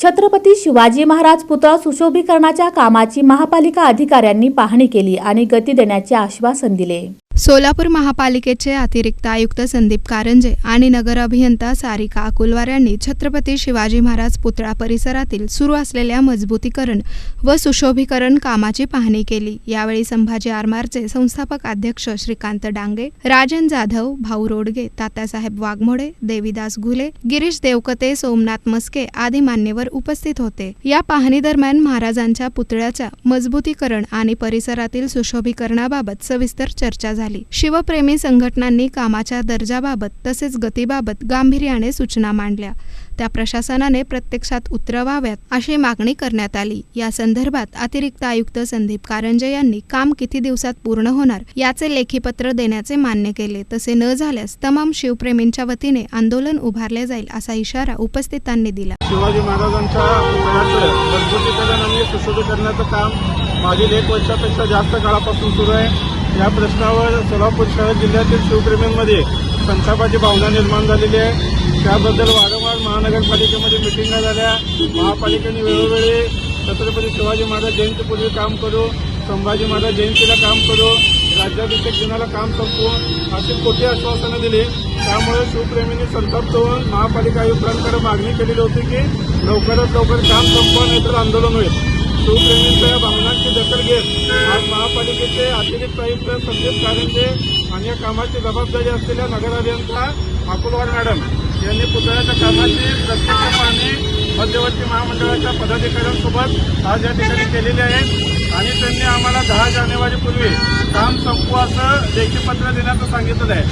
छत्रपती शिवाजी महाराज पुतळा सुशोभीकरणाच्या कामाची महापालिका अधिकाऱ्यांनी पाहणी केली आणि गती देण्याचे आश्वासन दिले. सोलापूर महापालिकेचे अतिरिक्त आयुक्त संदीप कारंजे आणि नगर अभियंता सारिका अकुलवार यांनी छत्रपती शिवाजी महाराज पुतळा परिसरातील सुरू असलेल्या मजबूतीकरण व सुशोभीकरण कामाची पाहणी केली. यावेळी संभाजी आरमारचे संस्थापक अध्यक्ष श्रीकांत डांगे राजन जाधव भाऊ रोडगे तात्यासाहेब वाघमोडे देवीदास घुले गिरीश देवकते सोमनाथ मस्के आदी मान्यवर उपस्थित होते. या पाहणी दरम्यान महाराजांच्या पुतळ्याच्या मजबूतीकरण आणि परिसरातील सुशोभीकरणाबाबत सविस्तर चर्चा झाली. शिवप्रेमी संघटनांनी कामाच्या दर्जाबाबत तसेच गतीबाबत गांभीर्याने सूचना मांडल्या. त्या प्रशासनाने प्रत्यक्षात उतरवाव्यात अशी मागणी करण्यात आली. या संदर्भात अतिरिक्त आयुक्त संदीप कारंजे यांनी काम किती दिवसात पूर्ण होणार याचे लेखीपत्र देण्याचे मान्य केले. तसे न झाल्यास तमाम शिवप्रेमींच्या वतीने आंदोलन उभारले जाईल असा इशारा उपस्थितांनी दिला. शिवाजी महाराजांच्या सुशोभीकरणाचं काम मागील एक वर्षापेक्षा जास्त काळापासून सुरू आहे. या प्रश्नावर सोलापूर शहर जिल्ह्यातील शिवप्रेमींमध्ये संतापाची भावना निर्माण झालेली आहे. त्याबद्दल वारंवार महानगरपालिकेमध्ये मिटिंगा झाल्या. महापालिकेने वेळोवेळी छत्रपती शिवाजी महाराज जयंतीपूर्वी काम करू संभाजी महाराज जयंतीला काम करू राज्याभिषेक दिनाला काम संपवू अशी खोटी आश्वासनं दिली. त्यामुळे शिवप्रेमींनी संतप्त होऊन महापालिका आयुक्तांकडे मागणी केलेली होती की लवकरात लवकर काम संपवा नाहीतर आंदोलन होईल. शिवप्रेमींचं या घेत आज महापालिकेचे अतिरिक्त आयुक्त संदीप कारंजे आणि या कामाची जबाबदारी असलेल्या नगराभियंता अकुलवार मॅडम यांनी पुतळ्याच्या कामाची प्रत्यक्ष पाहणी मध्यवर्ती महामंडळाच्या पदाधिकाऱ्यांसोबत आज या ठिकाणी केलेली आहे. आणि त्यांनी आम्हाला दहा जानेवारीपूर्वी काम संपू असं लेखी पत्र देण्याचं सांगितलं आहे.